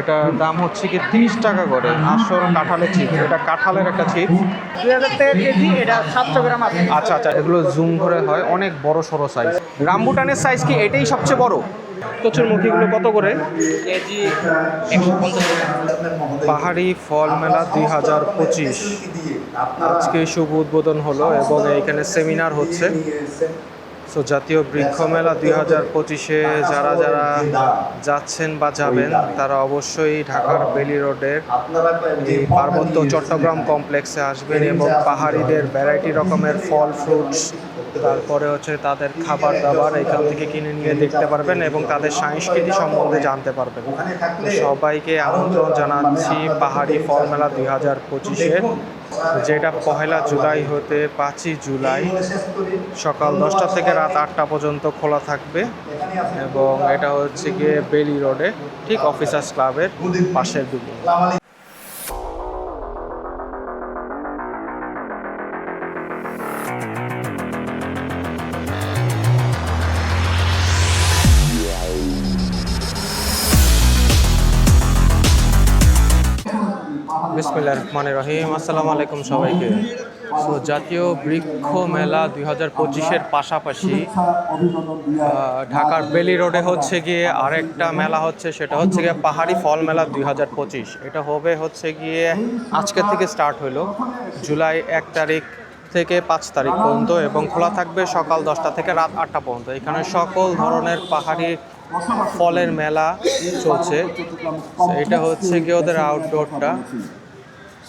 এটার দাম হচ্ছে কি তিরিশ টাকা করে। আসল কাঁঠালের চিপ এটা কাঁঠালের একটা চিপ দুই হাজার টাকা কেজি এটা সাতশো গ্রাম আছে। আচ্ছা আচ্ছা এগুলো জুম করে হয়। অনেক বড় সড়ো সাইজ রামবুটানের সাইজ কি এটাই সবচেয়ে বড়? কচুরমুখীগুলো কত করে? কেজি পাহাড়ি ফল মেলা দুই হাজার পঁচিশ। আজকে শুভ উদ্বোধন হলো এবং এইখানে সেমিনার হচ্ছে। সো জাতীয় বৃক্ষ মেলা দুই হাজার পঁচিশে যারা যারা যাচ্ছেন বা যাবেন, তারা অবশ্যই ঢাকার বেলি রোডের পার্বত্য চট্টগ্রাম কমপ্লেক্সে আসবেন এবং পাহাড়িদের ভ্যারাইটি রকমের ফল ফ্রুটস তারপরে হচ্ছে তাদের খাবার দাবার এখান থেকে কিনে নিয়ে দেখতে পারবেন এবং তাদের সংস্কৃতি সম্বন্ধে জানতে পারবেন। সবাইকে আমন্ত্রণ জানাচ্ছি পাহাড়ি ফল মেলা দুই হাজার পঁচিশে, যেটা পহেলা জুলাই হতে পাঁচই জুলাই সকাল দশটা থেকে রাত আটটা পর্যন্ত খোলা থাকবে এবং এটা হচ্ছে গিয়ে বেলি রোডে, ঠিক অফিসার্স ক্লাবের পাশের বিল্ডিং। বিসমিল্লাহ রহমান রহিম। আসসালামু আলাইকুম সবাইকে। সো, জাতীয় বৃক্ষ মেলা দুই হাজার পঁচিশের পাশাপাশি ঢাকার বেলি রোডে হচ্ছে গিয়ে আরেকটা মেলা হচ্ছে, সেটা হচ্ছে গিয়ে পাহাড়ি ফল মেলা দুই হাজার পঁচিশ। এটা হবে হচ্ছে গিয়ে আজকে থেকে স্টার্ট হলো জুলাই এক তারিখ থেকে পাঁচ তারিখ পর্যন্ত এবং খোলা থাকবে সকাল দশটা থেকে রাত আটটা পর্যন্ত। এখানে সকল ধরনের পাহাড়ি ফলের মেলা চলছে। এটা হচ্ছে গিয়ে ওদের আউটডোরটা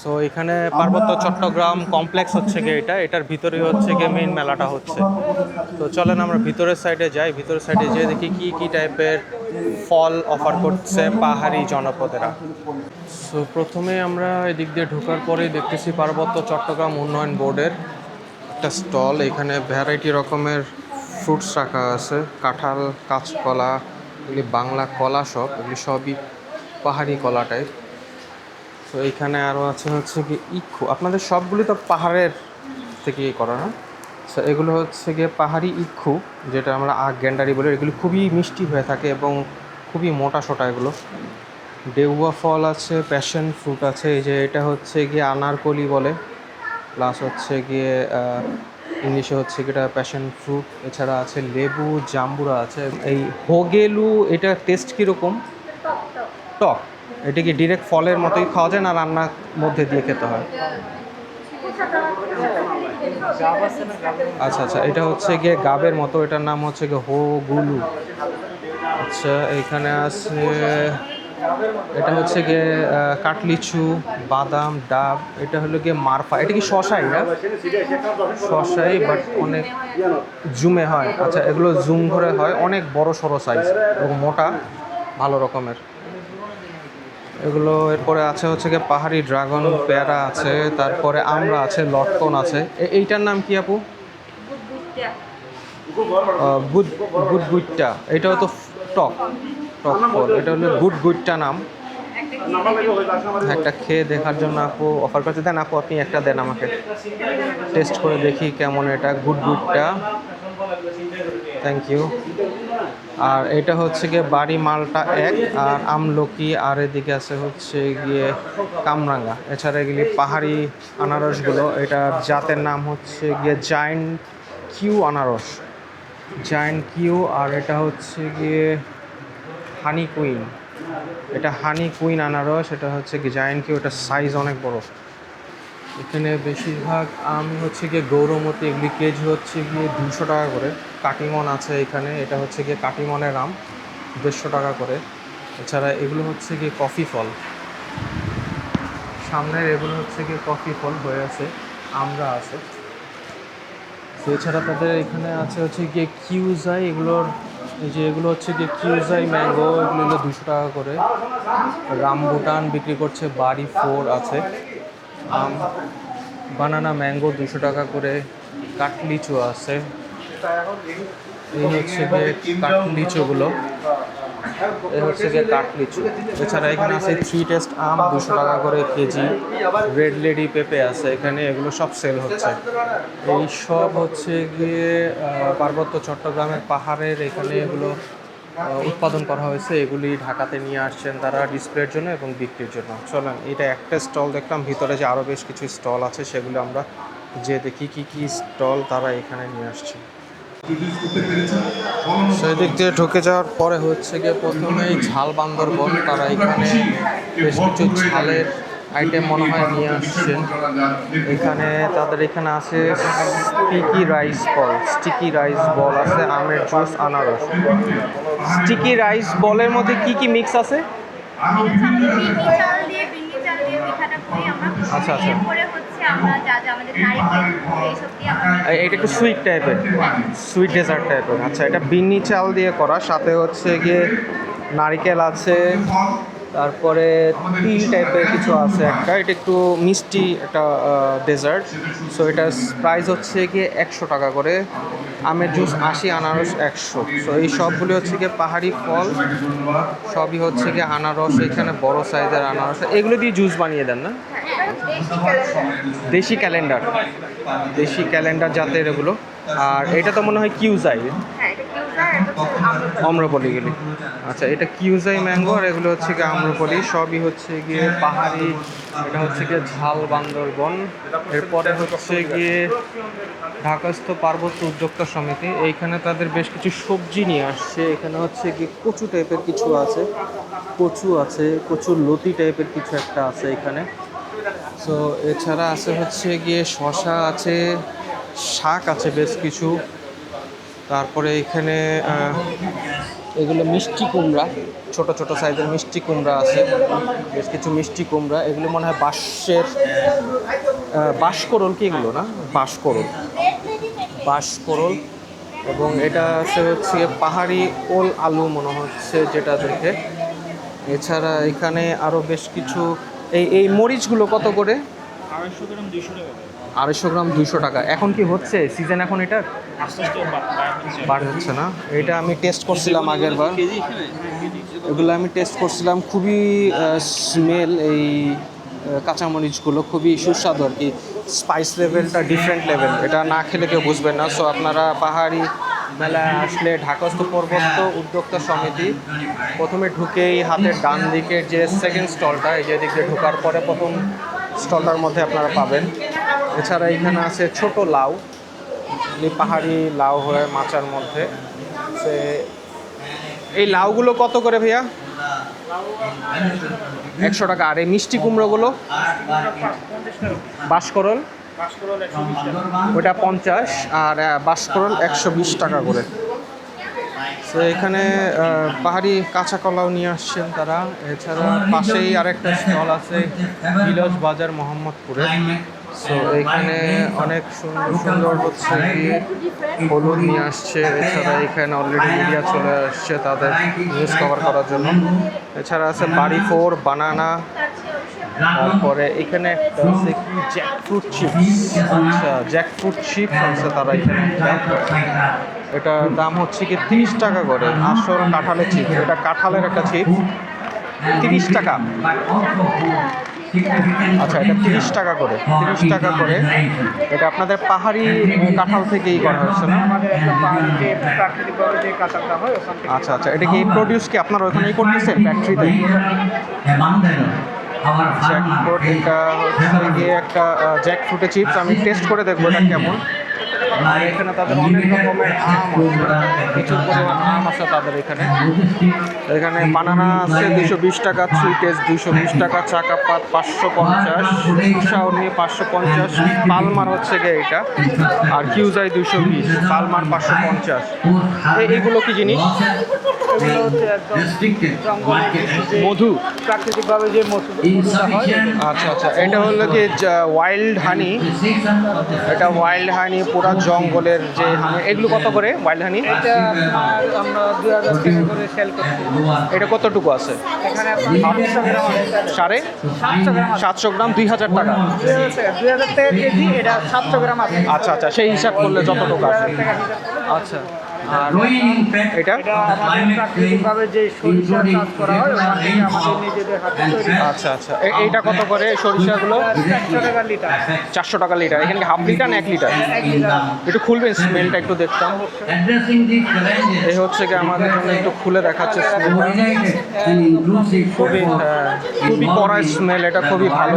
সো এখানে পার্বত্য চট্টগ্রাম কমপ্লেক্স হচ্ছে গিয়ে এটা। এটার ভিতরে হচ্ছে গিয়ে মেইন মেলাটা হচ্ছে। তো চলেন আমরা ভিতরের সাইডে যাই। ভিতরের সাইডে যেয়ে দেখি কি কি টাইপের ফল অফার করছে পাহাড়ি জনপদেরা। সো প্রথমে আমরা এদিক দিয়ে ঢোকার পরেই দেখতেছি পার্বত্য চট্টগ্রাম উন্নয়ন বোর্ডের একটা স্টল এখানে ভ্যারাইটি রকমের ফ্রুটস রাখা আছে। কাঁঠাল কাঁচকলা এগুলি বাংলা কলা সব এগুলি সবই পাহাড়ি কলা টাইপ তো এইখানে আরও আছে হচ্ছে কি ইক্ষু আপনাদের সবগুলি তো পাহাড়ের থেকে করা না So, এগুলো হচ্ছে গিয়ে পাহাড়ি ইক্ষু যেটা আমরা আগ গ্যান্ডারি বলি। এগুলি খুবই মিষ্টি হয়ে থাকে এবং খুবই মোটা সোটা এগুলো। ডেউয়া ফল আছে প্যাশন ফ্রুট আছে এই যে এটা হচ্ছে গিয়ে আনারকলি বলে। প্লাস হচ্ছে গিয়ে ইংলিশে হচ্ছে গিয়ে এটা প্যাশন ফ্রুট। এছাড়া আছে লেবু জাম্বুরা আছে। এই হোগেলু এটা টেস্ট কীরকম? টক। এটা কি ডিরেক্ট ফলের মতোই খাওয়া যায় না রান্নার মধ্যে দিয়ে খেতে হয়? আচ্ছা আচ্ছা এটা হচ্ছে গিয়ে গাবের মতো, এটার নাম হচ্ছে গিয়ে হো গুলু আচ্ছা এখানে আছে, এটা হচ্ছে গিয়ে কাটলিচু বাদাম, ডাব, এটা হলো গিয়ে মারফা, এটা কি শশাই না? শশাই বাট অনেক জুমে হয়। আচ্ছা এগুলো জুম করে হয়, অনেক বড় সড়ো সাইজ এবং মোটা, ভালো রকমের। এগুলো এরপরে আছে হচ্ছে গিয়ে পাহাড়ি ড্রাগন পেয়ারা আছে তারপরে আমরা আছে লটকন আছে। এইটার নাম কি আপু? গুড গুড গুইটটা এটাও তো টক টক ফল। এটা হলো গুড গুইটটা নাম। একটা খেয়ে দেখার জন্য আপু অফার করতে দেন আপু আপনি একটা দেন আমাকে। টেস্ট করে দেখি কেমন এটা গুড গুডটা থ্যাংক ইউ আর এটা হচ্ছে গিয়ে বাড়ি মালটা এক, আর আমলকি আর এদিকে আছে হচ্ছে গিয়ে কামরাঙ্গা। এছাড়া এগুলি পাহাড়ি আনারসগুলো, এটার জাতের নাম হচ্ছে গিয়ে জায়েন্ট কিউ আনারস। জায়েন্ট কিউ, আর এটা হচ্ছে গিয়ে হানি কুইন। এটা হানি কুইন আনারস, এটা হচ্ছে কি জায়েন্ট কিউ, এটা সাইজ অনেক বড়। এখানে বেশিরভাগ আম হচ্ছে গিয়ে গৌরমতি, এগুলি কেজি হচ্ছে গিয়ে দুশো টাকা করে। কাটিমন আছে এখানে, এটা হচ্ছে গিয়ে কাটিমনের আম, দেড়শো টাকা করে। এছাড়া এগুলো হচ্ছে গিয়ে কফি ফল। সামনের এগুলো হচ্ছে গিয়ে কফি ফল হয়ে আছে, আমরা আছে। তো এছাড়া তাদের এখানে আছে হচ্ছে গিয়ে কিউজাই, এগুলোর এই যে এগুলো হচ্ছে গিয়ে কিউজাই ম্যাঙ্গো, এগুলো হলো দুশো টাকা করে। রামবুটান বিক্রি করছে বাড়ি ফোর আছে। আম বানানা ম্যাঙ্গো দুশো টাকা করে কাটলিচু আছে। এই হচ্ছে গিয়ে কাটলিচুগুলো এই হচ্ছে গিয়ে কাটলিচু এছাড়া এখানে আছে থ্রি টেস্ট আম দুশো টাকা করে কেজি। রেড লেডি পেঁপে আছে এখানে, এগুলো সব সেল হচ্ছে। এই সব হচ্ছে গিয়ে পার্বত্য চট্টগ্রামের পাহাড়ের এখানে এগুলো উৎপাদন করা হয়েছে, এগুলি ঢাকাতে নিয়ে আসছেন তারা ডিসপ্লের জন্য এবং বিক্রির জন্য। চলেন, এটা একটা স্টল দেখলাম, ভিতরে যে আরও বেশ কিছু স্টল আছে, সেগুলো আমরা যে দেখি কি কি স্টল তারা এখানে নিয়ে আসছে। সেই দিক দিয়ে ঢুকে যাওয়ার পরে হচ্ছে গিয়ে প্রথমেই ঝাল বান্দরবন তারা এখানে বেশ কিছু ঝালের আইটেম মনে হয় নিয়ে আসছেন। এখানে তাদের এখানে আছে sticky rice ball sticky rice ball আছে আমের জুস আনারস। স্টিকি রাইস বলের মধ্যে কি কি মিক্স আছে? আচ্ছা, আচ্ছা। এটা একটু সুইট টাইপের সুইট ডেজার্ট টাইপের আচ্ছা এটা বিন্নি চাল দিয়ে করা সাথে হচ্ছে গিয়ে নারিকেল আছে তারপরে তিল টাইপের কিছু আছে একটা। এটা একটু মিষ্টি একটা ডেজার্ট সো এটার প্রাইস হচ্ছে গিয়ে একশো টাকা করে। আমের জুস আশি আনারস একশো। সো এই সবগুলি হচ্ছে গিয়ে পাহাড়ি ফল। সবই হচ্ছে গিয়ে আনারস এখানে বড় সাইজের আনারস। এগুলো দিয়ে জুস বানিয়ে দেন না? দেশি ক্যালেন্ডার। দেশি ক্যালেন্ডার জাতের এগুলো। আর এটা তো মনে হয় কিউজাই। আমরা আম্রপলিগুলি আচ্ছা এটা কিউজাই ম্যাঙ্গো আর এগুলো হচ্ছে গিয়ে আম্রপলি সবই হচ্ছে গিয়ে পাহাড়ি, এটা হচ্ছে গিয়ে ঝাল বান্দরবন। এরপরে হচ্ছে গিয়ে ঢাকাস্থ পার্বত্য উদ্যোক্তা সমিতি। এইখানে তাদের বেশ কিছু সবজি নিয়ে আসছে। এখানে হচ্ছে গিয়ে কচু টাইপের কিছু আছে। কচু আছে, কচুর লতি টাইপের কিছু একটা আছে এখানে। সো এছাড়া আছে হচ্ছে গিয়ে শশা আছে, শাক আছে বেশ কিছু। তারপরে এখানে এগুলো মিষ্টি কুমড়া, ছোট ছোট সাইজের মিষ্টি কুমড়া আছে, বেশ কিছু মিষ্টি কুমড়া। এগুলো মনে হয় বাঁশের বাঁশকরল কি এগুলো না? বাঁশকরল। বাঁশকরল। এবং এটা আছে হচ্ছে পাহাড়ি ওল আলু মনে হচ্ছে যেটা দেখে। এছাড়া এখানে আরও বেশ কিছু, এই এই মরিচগুলো কত করে? আড়াইশো গ্রাম টাকা আড়াইশো গ্রাম, দুইশো টাকা। এখন কি হচ্ছে? সিজন এখন এটা বার হচ্ছে না। এটা আমি টেস্ট করছিলাম আগের বার এগুলো আমি টেস্ট করছিলাম। খুবই স্মেল এই কাঁচামরিচগুলো। খুবই সুস্বাদু আর কি। স্পাইস লেভেলটা ডিফারেন্ট লেভেল এটা না খেলে কেউ বুঝবেন না। সো আপনারা পাহাড়ি মেলায় আসলে ঢাকস্থ পর্বত্য উদ্যোক্তা সমিতি প্রথমে ঢুকেই হাতের ডান দিকের যে সেকেন্ড স্টলটা এই যে দিকে ঢোকার পরে প্রথম স্টলটার মধ্যে আপনারা পাবেন। এছাড়া এখানে আছে ছোট লাউ পাহাড়ি লাউ হয় মাচার মধ্যে। সে, এই লাউগুলো কত করে ভাইয়া? একশো টাকা। আর এই মিষ্টি কুমড়োগুলো? বাসকরল ওটা পঞ্চাশ, আর বাসকরল একশো বিশ টাকা করে। তো এখানে পাহাড়ি কাঁচা কলাও নিয়ে আসছেন তারা। এছাড়া পাশেই আরেকটা স্টল আছে বিলজ বাজার মোহাম্মদপুরে। সো এখানে অনেক সুন্দর সুন্দর হচ্ছে কি হলুদ নিয়ে আসছে। এছাড়া এখানে অলরেডি মিডিয়া চলে আসছে তাদের নিউজ কভার করার জন্য। এছাড়া আছে বাড়ি ফোর, বানানা, তারপরে এখানে একটা আছে কি জ্যাকফ্রুট চিপস আচ্ছা জ্যাকফ্রুট চিপস আছে তারা এখানে এটার দাম হচ্ছে কি তিরিশ টাকা করে, আসল কাঁঠালের চিপস এটা কাঁঠালের একটা চিপস তিরিশ টাকা। আচ্ছা এটা তিরিশ টাকা করে। তিরিশ টাকা করে। এটা আপনাদের পাহাড়ি কাঁঠাল থেকেই করা হচ্ছে না? আচ্ছা আচ্ছা এটা কি প্রডিউস কি আপনারা ওখানেই করতেছেন? ফ্যাক্টরিতে জ্যাকফ্রুট এটা হচ্ছে গিয়ে একটা জ্যাক ফ্রুটে চিপস আমি টেস্ট করে দেখব এটা কেমন। আর এখানে তাদের অনেক রকমের আম আছে। প্রচুর পরিমাণ আম আছে তাদের এখানে। এখানে বানানা আছে দুশো বিশ টাকা সুইটেস দুশো বিশ টাকা চাকাপাত পাঁচশো পঞ্চাশ শাওনি পাঁচশো পঞ্চাশ পালমার হচ্ছে গিয়ে এটা। আর কিউজাই দুশো বিশ পালমার পাঁচশো পঞ্চাশ। এই- এইগুলো কি জিনিস? এগুলো হচ্ছে একদম মধু। প্রাকৃতিকভাবে যে মধু মধুটা হয়। আচ্ছা আচ্ছা। এটা হলো কি ওয়াইল্ড হানি এটা ওয়াইল্ড হানি পুরা জঙ্গলের যে হানি এগুলো কত করে ওয়াইল্ড হানি এটা আমরা দুই হাজার টাকা করে সেল করছি। এটা কতটুকু আছে? এখানে সাড়ে সাতশো গ্রাম দুই হাজার টাকা। দুই হাজার টাকা দুই হাজার টাকা কেজি এটা সাতশো গ্রাম আছে। আচ্ছা আচ্ছা। সেই হিসাব করলে যতটুকু আছে। আচ্ছা। এটা এটা যে সরিষা চাষ করা হয় আমাদের নিজেদের হাতে আচ্ছা আচ্ছা। এইটা কত করে সরিষাগুলো? চারশো টাকা লিটার। চারশো টাকা লিটার। এখানে হাফ লিটার না এক লিটার একটু খুলবেন স্মেলটা একটু দেখতাম। এই হচ্ছে কি আমাদের জন্য একটু খুলে দেখাচ্ছে খুবই হ্যাঁ, খুবই কড়া স্মেল এটা খুবই ভালো।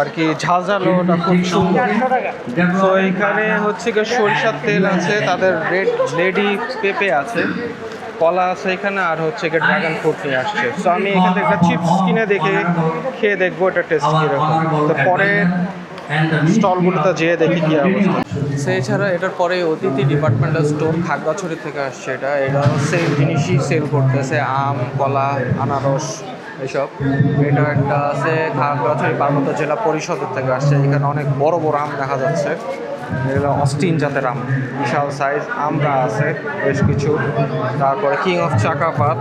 আর কি ঝাঁঝালো ওটা খুব সুন্দর। তো এখানে হচ্ছে কি সরিষার তেল আছে তাদের রেড লেডি পেঁপে আছে কলা আছে এখানে আর হচ্ছে কি ড্রাগন ফ্রুট নিয়ে আসছে। তো আমি এখান থেকে একটা চিপস কিনে দেখে খেয়ে দেখব এটা টেস্ট কীরকম। তো পরে স্টলগুলোতে যেয়ে দেখি কি অবস্থা। সেই ছাড়া এটার পরে অতিথি ডিপার্টমেন্টাল স্টোর খাগড়াছড়ি থেকে আসছে এটা। এটা সেম জিনিসই সেল করতেছে আম কলা আনারস এইসব এটা একটা আছে খাগড়াছড়ি পার্বত্য জেলা পরিষদের থেকে আসছে এখানে অনেক বড় বড় আম দেখা যাচ্ছে। এগুলো অস্টিন জাতের আম, বিশাল সাইজ আমরা আছে বেশ কিছু। তারপরে কিং অফ চাকাপাত,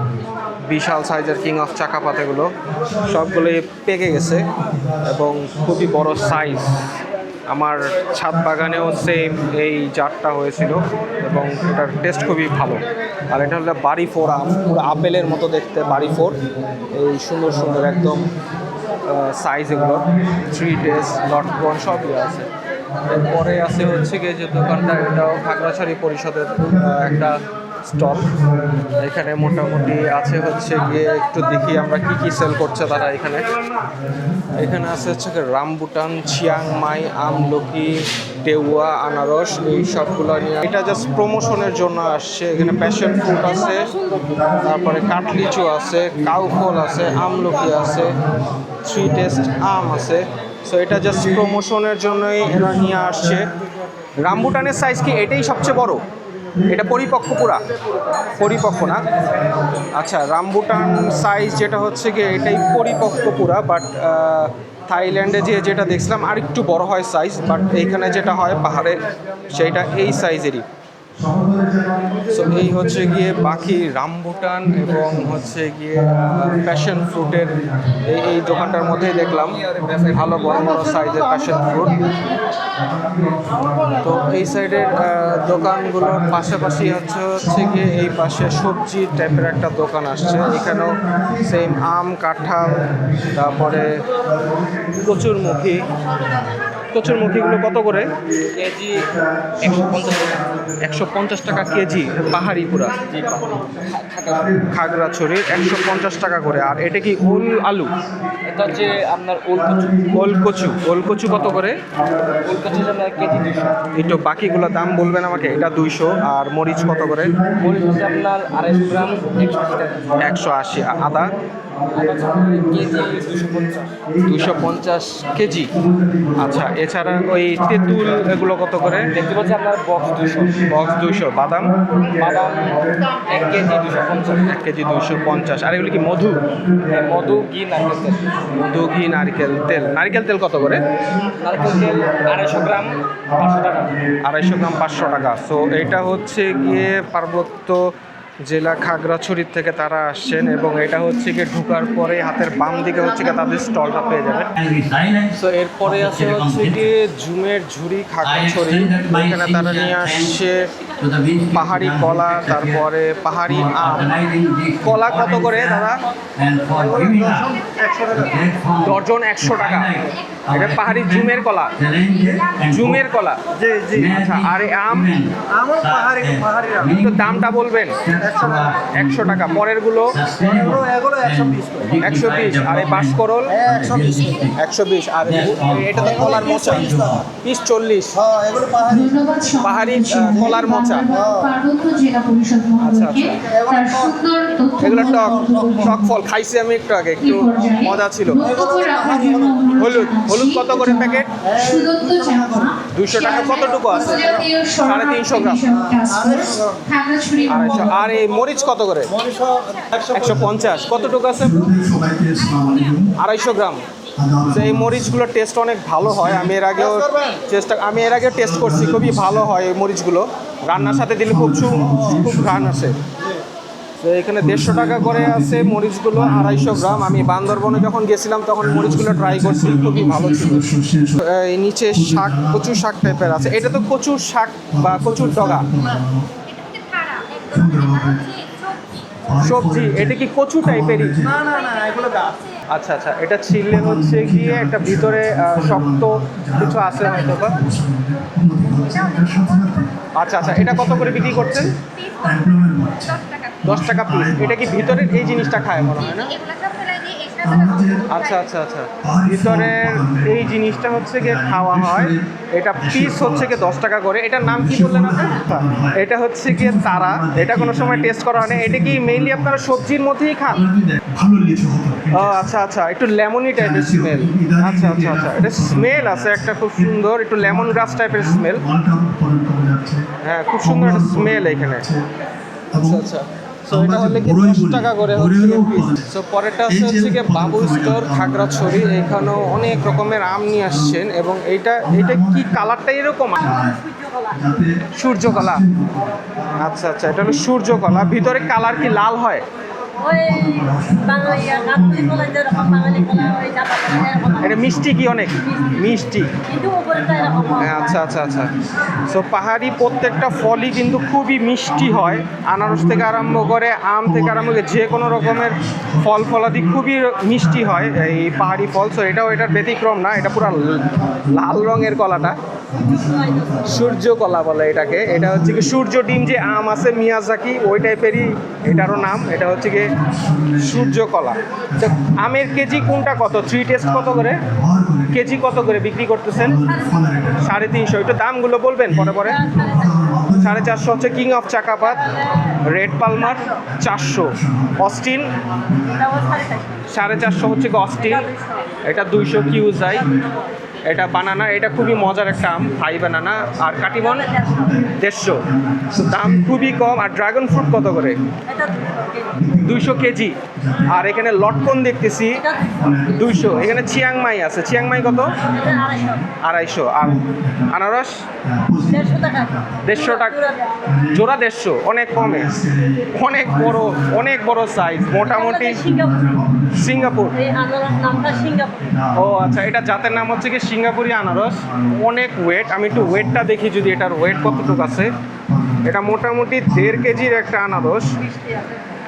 বিশাল সাইজের কিং অফ চাকাপাত এগুলো, সবগুলোই পেকে গেছে এবং খুবই বড় সাইজ আমার ছাদ বাগানেও সেম এই জারটা হয়েছিল এবং এটার টেস্ট খুবই ভালো। আর এটা হলো বাড়ি ফোর আম, পুরো আপেলের মতো দেখতে বাড়ি ফোর। এই সুন্দর সুন্দর একদম সাইজ এগুলো থ্রি ডেজ লটকন সবই আছে। এরপরে আছে হচ্ছে গিয়ে যে দোকানটা, এটাও খাগড়াছড়ি পরিষদের একটা স্টল। এখানে মোটামুটি আছে হচ্ছে গিয়ে, একটু দেখি আমরা কি কি সেল করছে তারা এখানে। এখানে আছে হচ্ছে রামবুটান চিয়াংমাই আমলকি টেউয়া আনারস, এই সবগুলো নিয়ে। এটা জাস্ট প্রমোশনের জন্য আসছে। এখানে প্যাশন ফ্রুট আছে, তারপরে কাঠলিচু আছে, কাউফল আছে, আমলকি আছে থ্রি টেস্ট আম আছে। সো এটা জাস্ট প্রমোশনের জন্যই এরা নিয়ে আসছে। রামবুটানের সাইজ কি এটাই সবচেয়ে বড়? এটা পরিপক্ক পুরা? পরিপক্ক না? আচ্ছা রামবুটান সাইজ যেটা হচ্ছে কি এটাই পরিপক্ক পুরা বাট থাইল্যান্ডে যে যেটা দেখছিলাম আর একটু বড় হয় সাইজ বাট এইখানে যেটা হয় পাহাড়ে, সেইটা এই সাইজেরই সো এই হচ্ছে গিয়ে বাকি রামবুটান এবং হচ্ছে গিয়ে প্যাশন ফ্রুটের এই এই দোকানটার মধ্যেই দেখলাম। ভালো বড় বড় সাইজের প্যাশন ফ্রুট তো এই সাইডের দোকানগুলোর পাশাপাশি হচ্ছে হচ্ছে গিয়ে এই পাশে সবজি টাইপের একটা দোকান আসছে। এখানেও সেম আম, কাঁঠাল, তারপরে কচুরমুখী কচুরমুখীগুলো কত করে? কেজি একশো পঞ্চাশ টাকা একশো পঞ্চাশ টাকা কেজি পাহাড়ি পুরা। খাগড়াছড়ির একশো পঞ্চাশ টাকা করে। আর এটা কি ওল আলু? এটা হচ্ছে আপনার ওল কচু। ওল কচু। ওল কচু কত করে? ওল কচু কেজি দুশো একটু বাকিগুলো দাম বলবেন আমাকে। এটা দুইশো। আর মরিচ কত করে? মরিচ হচ্ছে আপনার আড়াইশো গ্রাম একশো আশি। আদা? দুশো পঞ্চাশ কেজি। আচ্ছা এছাড়া ওই তেঁতুল এগুলো কত করে? দেখতে পাচ্ছি আপনার বক্স দুশো। বক্স দুইশো বাদাম? বাদাম এক কেজি দুশো পঞ্চাশ। এক কেজি দুইশো পঞ্চাশ। আর এগুলো কি মধু? মধু ঘি নারকেল তেল। মধু ঘি নারকেল তেল। নারকেল তেল কত করে? নারকেল তেল আড়াইশো গ্রাম পাঁচশো টাকা। আড়াইশো গ্রাম পাঁচশো টাকা। সো এটা হচ্ছে গিয়ে পার্বত্য জেলা খাগড়াছড়ির থেকে তারা আসছেন এবং এটা হচ্ছে গিয়ে ঢুকার পরে হাতের বাম দিকে হচ্ছে গিয়ে তাদের স্টলটা পেয়ে যাবেন তো এরপরে আছে হচ্ছে গিয়ে ঝুমের ঝুড়ি খাগড়াছড়ি এখানে তারা নিয়ে আসছে পাহাড়ি কলা তারপরে পাহাড়ি আম। কলা কত করে দাদা? ডজন একশো টাকা। এটা পাহাড়ি ঝুমের কলা। ঝুমের কলা। জি জি। আচ্ছা আর আম? আমার পাহাড়ি পাহাড়ি দামটা বলবেন। একশো টাকা পরেরগুলো একশো বিশ, আর এই বাসকরল একশো বিশ। আর এটা তো কলার মোচা। পিস চল্লিশ। পাহাড়ি কলার মোচা। সুন্দর তথ্য এগুলো টক টক ফল। খাইছি আমি একটু আগে, একটু মজা ছিল। হলুদ হলুদ কত করে প্যাকেট? দুশো টাকা। কতটুকু আছে? সাড়ে তিনশো গ্রাম। আর এই মরিচ কত করে? একশো পঞ্চাশ। কতটুকু আছে? আড়াইশো গ্রাম। তো এই মরিচগুলোর টেস্ট অনেক ভালো হয়। আমি এর আগেও চেষ্টা আমি এর আগেও টেস্ট করছি। খুবই ভালো হয় এই মরিচগুলো। রান্নার সাথে দিলে খুব খুব ঘ্রাণ আসে। তো এখানে দেড়শো টাকা করে আছে মরিচগুলো আড়াইশো গ্রাম। আমি বান্দরবনে যখন গেছিলাম তখন মরিচগুলো ট্রাই করছি। খুবই ভালো ছিল। এই নিচে শাক কচুর শাক টাইপের আছে। এটা তো কচুর শাক বা কচুর ডগা। সবজি এটা কি কচু টাইপেরই না না না এগুলো গাছ। আচ্ছা আচ্ছা এটা ছিলে হচ্ছে গিয়ে একটা ভিতরে শক্ত কিছু আছে হয়তো বা? আচ্ছা আচ্ছা এটা কত করে বিক্রি করছেন? দশ টাকা। পিস এটা কি ভিতরের এই জিনিসটা খায় মনে হয় না? আচ্ছা আচ্ছা আচ্ছা। ভিতরের এই জিনিসটা হচ্ছে গিয়ে খাওয়া হয়। এটা পিস হচ্ছে গিয়ে দশ টাকা করে। এটার নাম কি বললেন আপনি? এটা হচ্ছে গিয়ে তারা এটা কোনো সময় টেস্ট করা হয় না এটা কি মেইনলি আপনারা সবজির মধ্যেই খান? ও আচ্ছা আচ্ছা। একটু লেমনি টাইপের স্মেল আচ্ছা আচ্ছা আচ্ছা। এটা স্মেল আছে একটা খুব সুন্দর। একটু লেমন গ্রাস টাইপের স্মেল হ্যাঁ খুব সুন্দর একটা স্মেল এখানে। এবং আচ্ছা। সো এটা হলে কি দশ টাকা করে হচ্ছে? সো পরেরটা হচ্ছে উৎপাদন বাবু স্টোর খাগড়াছড়ি এখানেও অনেক রকমের আম নিয়ে আসছেন এবং এইটা এটা কি কালারটা এরকম? সূর্যকলা। আচ্ছা আচ্ছা এটা হলো সূর্যকলা। ভিতরে কালার কি লাল হয়? এটা মিষ্টি কি অনেক? মিষ্টি। হ্যাঁ, আচ্ছা আচ্ছা আচ্ছা। সো পাহাড়ি প্রত্যেকটা ফলই কিন্তু খুবই মিষ্টি হয়। আনারস থেকে আরম্ভ করে আম থেকে আরম্ভ করে যে কোনো রকমের ফল ফলাদি খুবই মিষ্টি হয় এই পাহাড়ি ফল। সো এটাও এটার ব্যতিক্রম না এটা পুরো লাল রঙের কলাটা। সূর্য কলা বলে এটাকে। এটা হচ্ছে কি সূর্য ডিম যে আম আছে, মিয়াজাকি, ওই টাইপেরই এটারও নাম। এটা হচ্ছে কি সূর্য কলা। তো আমের কেজি কোনটা কত? থ্রি টেস্ট কত করে? কেজি কত করে বিক্রি করতেছেন? সাড়ে তিনশো। একটু দামগুলো বলবেন পরে পরে। সাড়ে চারশো হচ্ছে king of Chakapat red palmer চারশো। অস্টিন সাড়ে চারশো হচ্ছে অস্টিন এটা দুইশো কিউজাই এটা বানানা এটা খুবই মজার একটা আম হাই বানানা আর কাটিমন, দেড়শো। দাম খুবই কম। আর ড্রাগন ফ্রুট কত করে? দুইশো কেজি। আর এখানে লটকন দেখতেছি দুইশো। এখানে চিয়াংমাই আছে। চিয়াংমাই কত? আড়াইশো। আর আনারস? দেড়শো টাকা। জোড়া দেড়শো। অনেক কমে। অনেক বড় অনেক বড় সাইজ মোটামুটি সিঙ্গাপুর। ও আচ্ছা। এটা জাতের নাম হচ্ছে কি সিঙ্গাপুরি আনারস। অনেক ওয়েট আমি একটু ওয়েটটা দেখি যদি এটার ওয়েট কতটুকু আছে। এটা মোটামুটি দেড় কেজির একটা আনারস।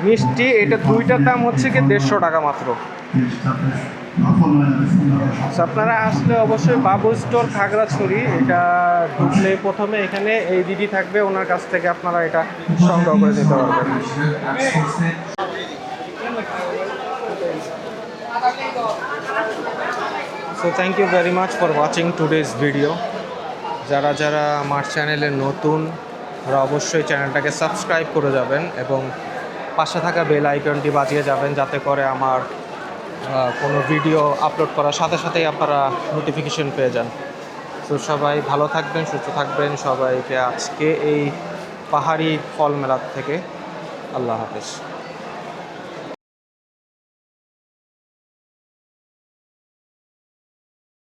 মিষ্টি, এটা দুইটার দাম হচ্ছে কি দেড়শো টাকা মাত্র। আপনারা আসলে অবশ্যই বাবু স্টোর খাগড়াছড়ি, এটা ঢুকলে প্রথমে এখানে এই দিদি থাকবে, ওনার কাছ থেকে আপনারা এটা সংগ্রহ করে নিতে পারবেন। So thank you very much for watching today's video যারা যারা আমার চ্যানেলে নতুন, তারা অবশ্যই চ্যানেলটাকে সাবস্ক্রাইব করে যাবেন এবং পাশে থাকা বেল আইকনটি বাজিয়ে যাবেন যাতে করে আমার কোনো ভিডিও আপলোড করার সাথে সাথেই আপনারা নোটিফিকেশন পেয়ে যান। তো সবাই ভালো থাকবেন, সুস্থ থাকবেন। সবাইকে আজকে এই পাহাড়ি ফল মেলার থেকে আল্লাহ হাফেজ।